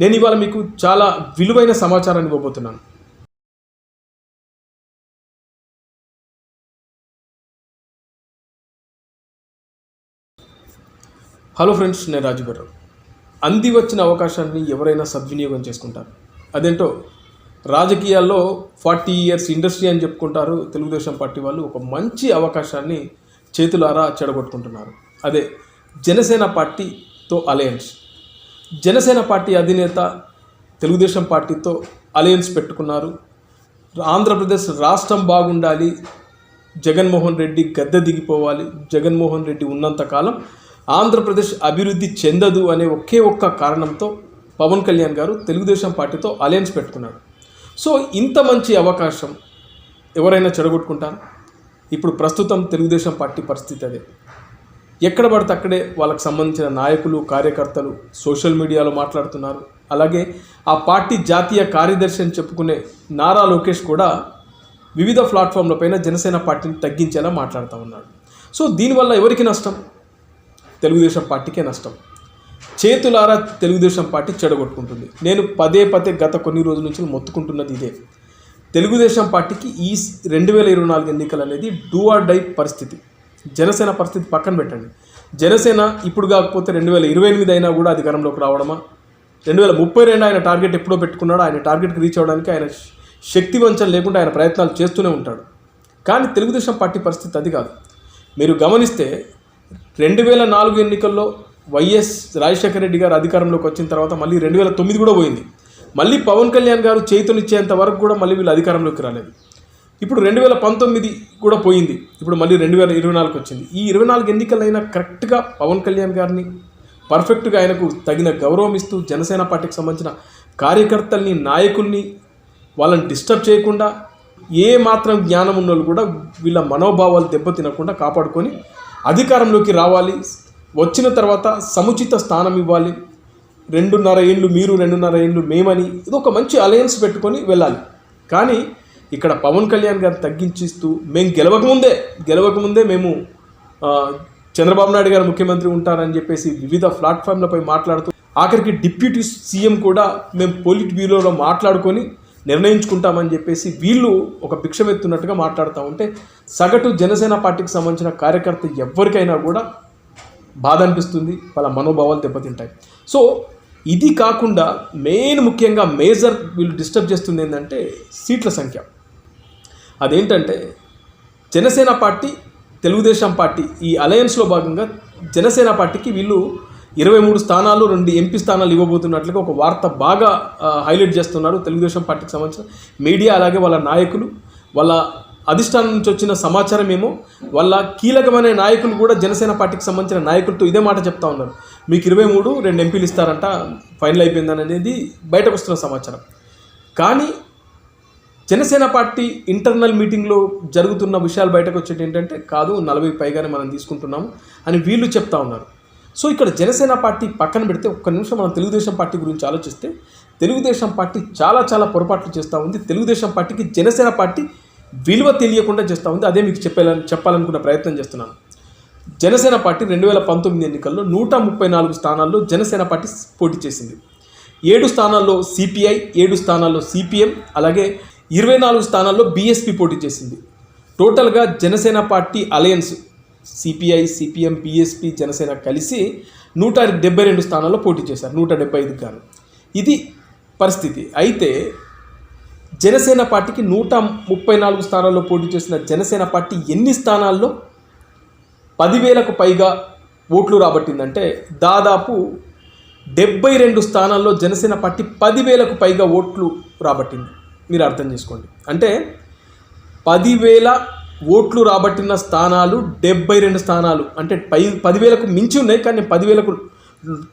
నేను ఇవాళ మీకు చాలా విలువైన సమాచారాన్ని ఇవ్వబోతున్నాను. హలో ఫ్రెండ్స్ నేను రాజుగారు అంది వచ్చిన అవకాశాన్ని ఎవరైనా సద్వినియోగం చేసుకుంటారు. అదేంటో రాజకీయాల్లో ఫార్టీ ఇయర్స్ ఇండస్ట్రీ అని చెప్పుకుంటారు తెలుగుదేశం పార్టీ వాళ్ళు ఒక మంచి అవకాశాన్ని చేతులారా చెడగొట్టుకుంటున్నారు. అదే జనసేన పార్టీతో అలయన్స్. జనసేన పార్టీ అధినేత తెలుగుదేశం పార్టీతో అలయన్స్ పెట్టుకున్నారు. ఆంధ్రప్రదేశ్ రాష్ట్రం బాగుండాలి జగన్మోహన్ రెడ్డి గద్దె దిగిపోవాలి జగన్మోహన్ రెడ్డి ఉన్నంతకాలం ఆంధ్రప్రదేశ్ అభివృద్ధి చెందదు అనే ఒకే ఒక్క కారణంతో పవన్ కళ్యాణ్ గారు తెలుగుదేశం పార్టీతో అలయన్స్ పెట్టుకున్నారు. సో ఇంత మంచి అవకాశం ఎవరైనా చెడగొట్టుకుంటారు? ఇప్పుడు ప్రస్తుతం తెలుగుదేశం పార్టీ పరిస్థితి అదే. ఎక్కడ పడితే అక్కడే వాళ్ళకి సంబంధించిన నాయకులు కార్యకర్తలు సోషల్ మీడియాలో మాట్లాడుతున్నారు. అలాగే ఆ పార్టీ జాతీయ కార్యదర్శి అని చెప్పుకునే నారా లోకేష్ కూడా వివిధ ప్లాట్ఫామ్లపైన జనసేన పార్టీని తగ్గించేలా మాట్లాడుతూ ఉన్నాడు. సో దీనివల్ల ఎవరికి నష్టం? తెలుగుదేశం పార్టీకే నష్టం. చేతులారా తెలుగుదేశం పార్టీ చెడగొట్టుకుంటుంది. నేను పదే పదే గత కొన్ని రోజుల నుంచి మొత్తుకుంటున్నది ఇదే. తెలుగుదేశం పార్టీకి ఈ రెండు వేల ఇరవై నాలుగు ఎన్నికలు అనేది డూ ఆర్ డై పరిస్థితి. జనసేన పరిస్థితి పక్కన పెట్టండి. జనసేన ఇప్పుడు కాకపోతే రెండు వేల ఇరవై ఎనిమిది అయినా కూడా అధికారంలోకి రావడమా? రెండు వేల ముప్పై రెండు ఆయన టార్గెట్ ఎప్పుడో పెట్టుకున్నాడో ఆయన టార్గెట్కి రీచ్ అవ్వడానికి ఆయన శక్తి వంచన లేకుండా ఆయన ప్రయత్నాలు చేస్తూనే ఉంటాడు. కానీ తెలుగుదేశం పార్టీ పరిస్థితి అది కాదు. మీరు గమనిస్తే రెండు వేల నాలుగు ఎన్నికల్లో వైఎస్ రాజశేఖర రెడ్డి గారు అధికారంలోకి వచ్చిన తర్వాత మళ్ళీ రెండు వేల తొమ్మిది కూడా పోయింది. మళ్ళీ పవన్ కళ్యాణ్ గారు చేతునిచ్చేంత వరకు కూడా మళ్ళీ వీళ్ళు అధికారంలోకి రాలేదు. ఇప్పుడు రెండు వేల పంతొమ్మిది కూడా పోయింది. ఇప్పుడు మళ్ళీ రెండు వేల ఇరవై నాలుగు వచ్చింది. ఈ ఇరవై నాలుగు ఎన్నికలైనా కరెక్ట్గా పవన్ కళ్యాణ్ గారిని పర్ఫెక్ట్గా ఆయనకు తగిన గౌరవం ఇస్తూ జనసేన పార్టీకి సంబంధించిన కార్యకర్తల్ని నాయకుల్ని వాళ్ళని డిస్టర్బ్ చేయకుండా ఏ మాత్రం జ్ఞానం ఉన్న వాళ్ళు కూడా వీళ్ళ మనోభావాలు దెబ్బతినకుండా కాపాడుకొని అధికారంలోకి రావాలి. వచ్చిన తర్వాత సముచిత స్థానం ఇవ్వాలి. రెండున్నర ఏళ్ళు మీరు రెండున్నర ఏళ్ళు మేమని ఇది ఒక మంచి అలయన్స్ పెట్టుకొని వెళ్ళాలి. కానీ ఇక్కడ పవన్ కళ్యాణ్ గారిని తగ్గించిస్తూ మేము గెలవకముందే గెలవకముందే మేము చంద్రబాబు నాయుడు గారు ముఖ్యమంత్రి ఉంటారని చెప్పేసి వివిధ ప్లాట్ఫామ్లపై మాట్లాడుతూ ఆఖరికి డిప్యూటీ సీఎం కూడా మేము పోలిట్ బ్యూరోలో మాట్లాడుకొని నిర్ణయించుకుంటామని చెప్పేసి వీళ్ళు ఒక భిక్షమెత్తున్నట్టుగా మాట్లాడుతూ ఉంటే సగటు జనసేన పార్టీకి సంబంధించిన కార్యకర్త ఎవరికైనా కూడా బాధ అనిపిస్తుంది వాళ్ళ మనోభావాలు దెబ్బతింటాయి. సో ఇది కాకుండా మెయిన్ ముఖ్యంగా మేజర్ వీళ్ళు డిస్టర్బ్ చేస్తుంది ఏంటంటే సీట్ల సంఖ్య. అదేంటంటే జనసేన పార్టీ తెలుగుదేశం పార్టీ ఈ అలయన్స్లో భాగంగా జనసేన పార్టీకి వీళ్ళు ఇరవై మూడు స్థానాలు రెండు ఎంపీ స్థానాలు ఇవ్వబోతున్నట్లుగా ఒక వార్త బాగా హైలైట్ చేస్తున్నారు తెలుగుదేశం పార్టీకి సంబంధించిన మీడియా అలాగే వాళ్ళ నాయకులు. వాళ్ళ అధిష్టానం నుంచి వచ్చిన సమాచారం ఏమో వాళ్ళ కీలకమైన నాయకులు కూడా జనసేన పార్టీకి సంబంధించిన నాయకులతో ఇదే మాట చెప్తా ఉన్నారు. మీకు ఇరవై మూడు రెండు ఎంపీలు ఇస్తారంట ఫైనల్ అయిపోయిందని అనేది బయటకు వస్తున్న సమాచారం. కానీ జనసేన పార్టీ ఇంటర్నల్ మీటింగ్లో జరుగుతున్న విషయాలు బయటకు వచ్చేటి ఏంటంటే కాదు నలభై పైగానే మనం తీసుకుంటున్నాము అని వీళ్ళు చెప్తా ఉన్నారు. సో ఇక్కడ జనసేన పార్టీ పక్కన పెడితే ఒక్క నిమిషం మనం తెలుగుదేశం పార్టీ గురించి ఆలోచిస్తే తెలుగుదేశం పార్టీ చాలా చాలా పొరపాట్లు చేస్తూ ఉంది. తెలుగుదేశం పార్టీకి జనసేన పార్టీ విలువ తెలియకుండా చేస్తూ ఉంది. అదే మీకు చెప్పాలని చెప్పాలనుకున్న ప్రయత్నం చేస్తున్నాను. జనసేన పార్టీ రెండు వేల పంతొమ్మిది ఎన్నికల్లో నూట ముప్పై నాలుగు స్థానాల్లో జనసేన పార్టీ పోటీ చేసింది. ఏడు స్థానాల్లో సిపిఐ ఏడు స్థానాల్లో సిపిఎం అలాగే ఇరవై నాలుగు స్థానాల్లో బీఎస్పీ పోటీ చేసింది. టోటల్గా Janasena party alliance CPI CPM BSP Janasena కలిసి నూట డెబ్బై రెండు స్థానాల్లో పోటీ చేశారు. నూట డెబ్బై ఐదు గాను. ఇది పరిస్థితి. అయితే జనసేన పార్టీకి నూట ముప్పై నాలుగు స్థానాల్లో పోటీ చేసిన జనసేన పార్టీ ఎన్ని స్థానాల్లో పదివేలకు పైగా ఓట్లు రాబట్టిందంటే దాదాపు డెబ్బై రెండు స్థానాల్లో జనసేన పార్టీ పదివేలకు పైగా ఓట్లు రాబట్టింది. మీరు అర్థం చేసుకోండి. అంటే పదివేల ఓట్లు రాబట్టిన స్థానాలు డెబ్బై రెండు స్థానాలు. అంటే పై పదివేలకు మించి ఉన్నాయి కానీ నేను పదివేలకు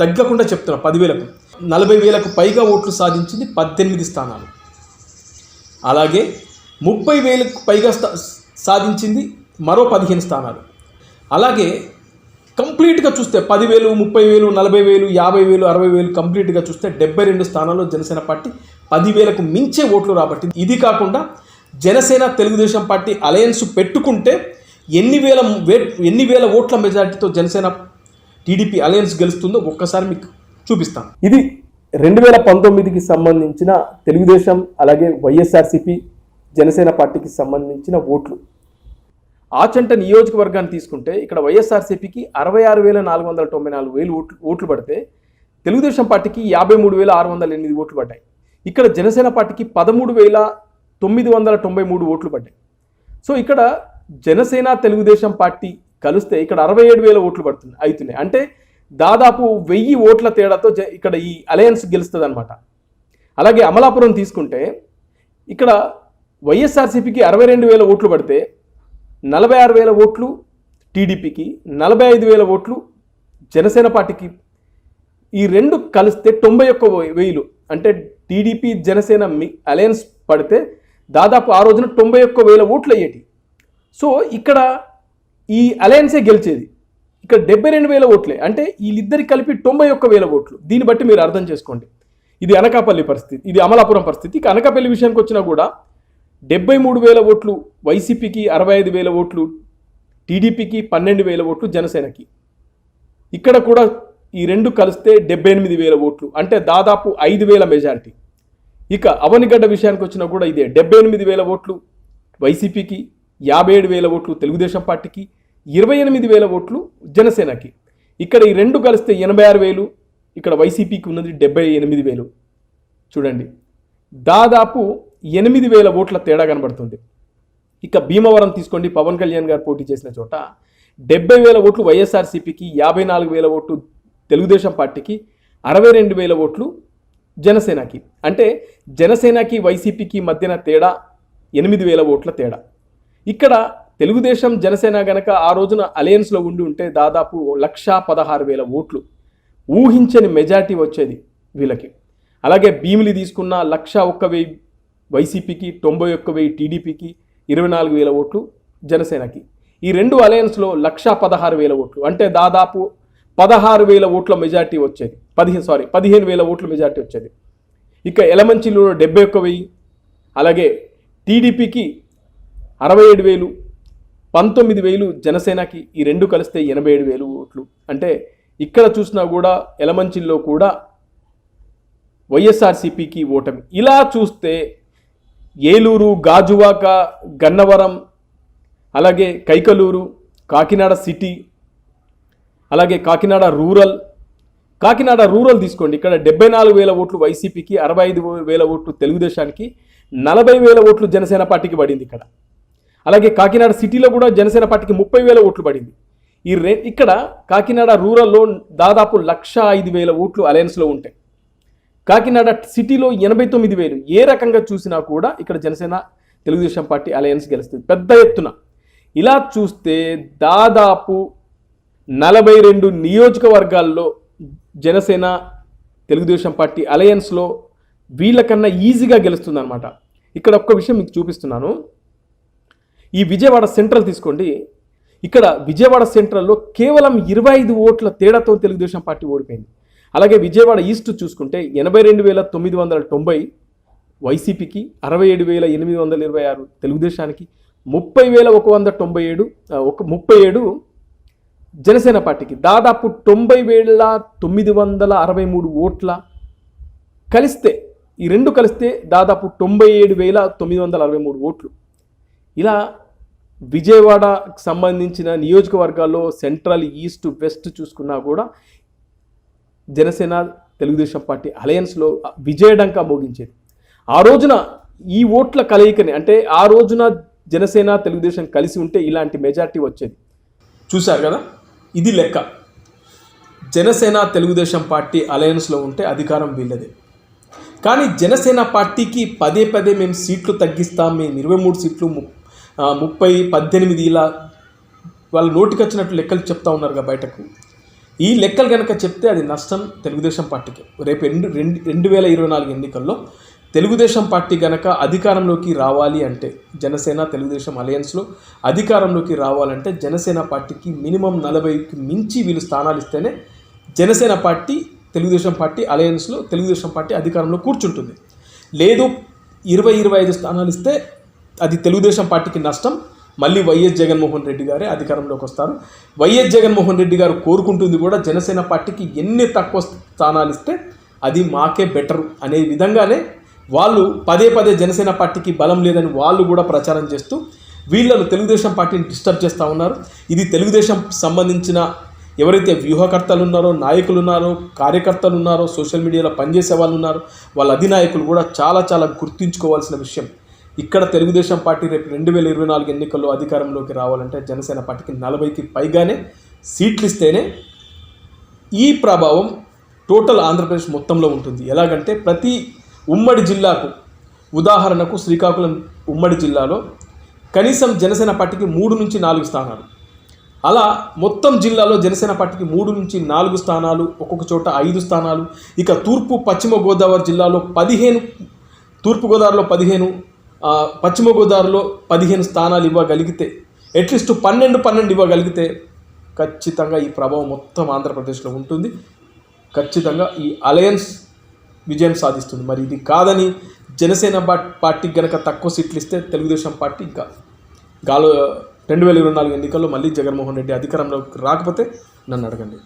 తగ్గకుండా చెప్తున్నా పదివేలకు. నలభై వేలకు పైగా ఓట్లు సాధించింది పద్దెనిమిది స్థానాలు. అలాగే ముప్పై వేలకు పైగా స్థా- సాధించింది మరో పదిహేను స్థానాలు. అలాగే కంప్లీట్గా చూస్తే పదివేలు ముప్పై వేలు నలభై వేలు యాభై వేలు అరవై వేలు కంప్లీట్గా చూస్తే డెబ్బై రెండు స్థానాల్లో జనసేన పార్టీ పదివేలకు మించే ఓట్లు రాబట్టింది. ఇది కాకుండా జనసేన తెలుగుదేశం పార్టీ అలయన్స్ పెట్టుకుంటే ఎన్ని వేల వే- ఎన్ని వేల ఓట్ల మెజారిటీతో జనసేన టీడీపీ అలయన్స్ గెలుస్తుందో ఒక్కసారి మీకు చూపిస్తాను. ఇది రెండు వేల పంతొమ్మిదికి సంబంధించిన తెలుగుదేశం అలాగే వైఎస్ఆర్సిపి జనసేన పార్టీకి సంబంధించిన ఓట్లు. ఆచంట నియోజకవర్గాన్ని తీసుకుంటే ఇక్కడ వైఎస్ఆర్సీపీకి అరవై ఆరు వేల నాలుగు వందల తొంభై నాలుగు వేలు ఓట్లు ఓట్లు పడితే తెలుగుదేశం పార్టీకి యాభై మూడు వేల ఆరు వందల ఎనిమిది ఓట్లు పడ్డాయి. ఇక్కడ జనసేన పార్టీకి పదమూడు వేల తొమ్మిది వందల తొంభై మూడు ఓట్లు పడ్డాయి. సో ఇక్కడ జనసేన తెలుగుదేశం పార్టీ కలిస్తే ఇక్కడ అరవై ఏడు వేల ఓట్లు పడుతుంది అవుతున్నాయి అంటే దాదాపు వెయ్యి ఓట్ల తేడాతో జ- ఇక్కడ ఈ అలయన్స్ గెలుస్తుంది అనమాట అలాగే అమలాపురం తీసుకుంటే ఇక్కడ వైఎస్ఆర్సీపీకి అరవై రెండు వేల ఓట్లు పడితే నలభై ఆరు వేల ఓట్లు టీడీపీకి నలభై ఐదు వేల ఓట్లు జనసేన పార్టీకి ఈ రెండు కలిస్తే తొంభై ఒక్క వెయ్యిలు అంటే టీడీపీ జనసేన అలయన్స్ పడితే దాదాపు ఆ రోజున తొంభై ఒక్క వేల ఓట్లు అయ్యేటి. సో ఇక్కడ ఈ అలయన్సే గెలిచేది. ఇక్కడ డెబ్బై రెండు వేల ఓట్లే. అంటే వీళ్ళిద్దరికి కలిపి తొంభై ఒక్క వేల ఓట్లు. దీన్ని బట్టి మీరు అర్థం చేసుకోండి. ఇది అనకాపల్లి పరిస్థితి. ఇది అమలాపురం పరిస్థితి. ఇక అనకాపల్లి విషయానికి వచ్చినా కూడా డెబ్బై మూడు వేల ఓట్లు వైసీపీకి అరవై ఐదు వేల ఓట్లు టీడీపీకి పన్నెండు వేల ఓట్లు జనసేనకి. ఇక్కడ కూడా ఈ రెండు కలిస్తే డెబ్బై ఎనిమిది వేల ఓట్లు. అంటే దాదాపు ఐదు వేల మెజారిటీ. ఇక అవనిగడ్డ విషయానికి వచ్చినా కూడా ఇదే డెబ్బై ఎనిమిది వేల ఓట్లు వైసీపీకి యాభై ఏడు వేల ఓట్లు తెలుగుదేశం పార్టీకి ఇరవై ఎనిమిది వేల ఓట్లు జనసేనకి. ఇక్కడ ఈ రెండు కలిస్తే ఎనభై ఆరు వేలు ఇక్కడ వైసీపీకి ఉన్నది డెబ్బై ఎనిమిది వేలు. చూడండి దాదాపు ఎనిమిది వేల ఓట్ల తేడా కనబడుతుంది. ఇక భీమవరం తీసుకోండి పవన్ కళ్యాణ్ గారు పోటీ చేసిన చోట డెబ్బై వేల ఓట్లు వైఎస్ఆర్సీపీకి యాభై నాలుగు వేల ఓట్లు తెలుగుదేశం పార్టీకి అరవై రెండు వేల ఓట్లు జనసేనకి. అంటే జనసేనకి వైసీపీకి మధ్యన తేడా ఎనిమిది వేల ఓట్ల తేడా. ఇక్కడ తెలుగుదేశం జనసేన గనక ఆ రోజున అలయన్స్లో ఉండి ఉంటే దాదాపు లక్షా పదహారు వేల ఓట్లు ఊహించని మెజార్టీ వచ్చేది వీళ్ళకి. అలాగే భీమిలి తీసుకున్న లక్ష ఒక్క వెయ్యి వైసీపీకి తొంభై ఒక్క వెయ్యి టీడీపీకి ఇరవై నాలుగు వేల ఓట్లు జనసేనకి. ఈ రెండు అలయన్స్లో లక్షా పదహారు వేల ఓట్లు. అంటే దాదాపు పదహారు వేల ఓట్ల మెజార్టీ వచ్చేది. పదిహేను సారీ పదిహేను వేల ఓట్ల మెజార్టీ వచ్చేది. ఇక ఎలమంచిలో డెబ్బై ఒక్క వెయ్యి అలాగే టీడీపీకి అరవై ఏడు వేలు పంతొమ్మిది వేలు జనసేనకి ఈ రెండు కలిస్తే ఎనభై ఏడు వేలు ఓట్లు. అంటే ఇక్కడ చూసినా కూడా ఎలమంచిల్లో కూడా వైఎస్ఆర్సీపీకి ఓటమి. ఇలా చూస్తే ఏలూరు గాజువాక గన్నవరం అలాగే కైకలూరు కాకినాడ సిటీ అలాగే కాకినాడ రూరల్ కాకినాడ రూరల్ తీసుకోండి. ఇక్కడ డెబ్బై నాలుగు వేల ఓట్లు వైసీపీకి అరవై ఐదు వేల ఓట్లు తెలుగుదేశానికి నలభై వేల ఓట్లు జనసేన పార్టీకి పడింది ఇక్కడ. అలాగే కాకినాడ సిటీలో కూడా జనసేన పార్టీకి ముప్పై వేల ఓట్లు పడింది. ఈ రే ఇక్కడ కాకినాడ రూరల్లో దాదాపు లక్ష ఐదు వేల ఓట్లు అలయన్స్లో ఉంటాయి. కాకినాడ సిటీలో ఎనభై తొమ్మిది వేలు. ఏ రకంగా చూసినా కూడా ఇక్కడ జనసేన తెలుగుదేశం పార్టీ అలయన్స్ గెలుస్తుంది. పెద్ద ఎత్తున. ఇలా చూస్తే దాదాపు నలభై రెండు నియోజకవర్గాల్లో జనసేన తెలుగుదేశం పార్టీ అలయన్స్లో వీళ్ళకన్నా ఈజీగా గెలుస్తుందన్నమాట. ఇక్కడ ఒక్క విషయం మీకు చూపిస్తున్నాను. ఈ విజయవాడ సెంట్రల్ తీసుకోండి. ఇక్కడ విజయవాడ సెంట్రల్లో కేవలం ఇరవై ఐదు ఓట్ల తేడాతో తెలుగుదేశం పార్టీ ఓడిపోయింది. అలాగే విజయవాడ ఈస్ట్ చూసుకుంటే ఎనభై రెండు వేల తొమ్మిది వందల తొంభై వైసీపీకి అరవై ఏడు వేల ఎనిమిది వందల ఇరవై ఆరు తెలుగుదేశానికి ముప్పై వేల ఒక వంద తొంభై ఏడు ఒక ముప్పై ఏడు జనసేన పార్టీకి దాదాపు తొంభై వేల తొమ్మిది వందల అరవై మూడు ఓట్ల కలిస్తే ఈ రెండు కలిస్తే దాదాపు తొంభై ఏడు వేల తొమ్మిది వందల అరవై మూడు ఓట్లు. ఇలా విజయవాడకు సంబంధించిన నియోజకవర్గాల్లో సెంట్రల్ ఈస్ట్ వెస్ట్ చూసుకున్నా కూడా జనసేన తెలుగుదేశం పార్టీ అలయన్స్లో విజయడంక మోగించేది. ఆ రోజున ఈ ఓట్ల కలయికని అంటే ఆ రోజున జనసేన తెలుగుదేశం కలిసి ఉంటే ఇలాంటి మెజార్టీ వచ్చేది. చూశారు కదా? ఇది లెక్క. జనసేన తెలుగుదేశం పార్టీ అలయన్స్లో ఉంటే అధికారం వీళ్ళదే. కానీ జనసేన పార్టీకి పదే పదే మేము సీట్లు తగ్గిస్తాం మేము ఇరవై మూడు సీట్లు ము- ముప్పై పద్దెనిమిది ఇలా వాళ్ళు నోటికి వచ్చినట్టు లెక్కలు చెప్తా ఉన్నారుగా బయటకు. ఈ లెక్కలు కనుక చెప్తే అది నష్టం తెలుగుదేశం పార్టీకి. రేపు రెండు రెండు రెండు వేల ఇరవై నాలుగు ఎన్నికల్లో తెలుగుదేశం పార్టీ గనక అధికారంలోకి రావాలి అంటే జనసేన తెలుగుదేశం అలయన్స్లో అధికారంలోకి రావాలంటే జనసేన పార్టీకి మినిమం నలభైకి మించి వీళ్ళు స్థానాలు ఇస్తేనే Janasena party Telugu Desam party అలయన్స్లో Telugu Desam party అధికారంలో కూర్చుంటుంది. లేదు ఇరవై ఇరవై ఐదు స్థానాలు ఇస్తే అది తెలుగుదేశం పార్టీకి నష్టం మళ్ళీ వైఎస్ జగన్మోహన్ రెడ్డి గారే అధికారంలోకి వస్తారు. వైఎస్ జగన్మోహన్ రెడ్డి గారు కోరుకుంటుంది కూడా జనసేన పార్టీకి ఎన్ని తక్కువ స్థానాలు ఇస్తే అది మాకే బెటర్ అనే విధంగానే వాళ్ళు పదే పదే జనసేన పార్టీకి బలం లేదని వాళ్ళు కూడా ప్రచారం చేస్తూ వీళ్ళను తెలుగుదేశం పార్టీని డిస్టర్బ్ చేస్తూ ఉన్నారు. ఇది తెలుగుదేశం సంబంధించిన ఎవరైతే వ్యూహకర్తలు ఉన్నారో నాయకులు ఉన్నారో కార్యకర్తలు ఉన్నారో సోషల్ మీడియాలో పనిచేసే వాళ్ళు ఉన్నారో వాళ్ళ అధినాయకులు కూడా చాలా చాలా గుర్తుంచుకోవాల్సిన విషయం. ఇక్కడ తెలుగుదేశం పార్టీ రేపు రెండు వేల ఇరవై నాలుగు ఎన్నికల్లో అధికారంలోకి రావాలంటే జనసేన పార్టీకి నలభైకి పైగానే సీట్లు ఇస్తేనే ఈ ప్రభావం టోటల్ ఆంధ్రప్రదేశ్ మొత్తంలో ఉంటుంది. ఎలాగంటే ప్రతి ఉమ్మడి జిల్లాకు ఉదాహరణకు శ్రీకాకుళం ఉమ్మడి జిల్లాలో కనీసం జనసేన పార్టీకి మూడు నుంచి నాలుగు స్థానాలు. అలా మొత్తం జిల్లాలో జనసేన పార్టీకి మూడు నుంచి నాలుగు స్థానాలు ఒక్కొక్క చోట ఐదు స్థానాలు. ఇక తూర్పు పశ్చిమ గోదావరి జిల్లాలో పదిహేను తూర్పుగోదావరిలో పదిహేను పశ్చిమ గోదావరిలో పదిహేను స్థానాలు ఇవ్వగలిగితే అట్లీస్ట్ పన్నెండు పన్నెండు ఇవ్వగలిగితే ఖచ్చితంగా ఈ ప్రభావం మొత్తం ఆంధ్రప్రదేశ్లో ఉంటుంది. ఖచ్చితంగా ఈ అలయన్స్ విజయం సాధిస్తుంది. మరి ఇది కాదని జనసేన పార్టీకి గనక తక్కువ సీట్లు ఇస్తే తెలుగుదేశం పార్టీ ఇంకా గాలో రెండు వేల ఇరవై నాలుగు ఎన్నికల్లో మళ్ళీ జగన్మోహన్ రెడ్డి అధికారంలోకి రాకపోతే నన్ను అడగండి.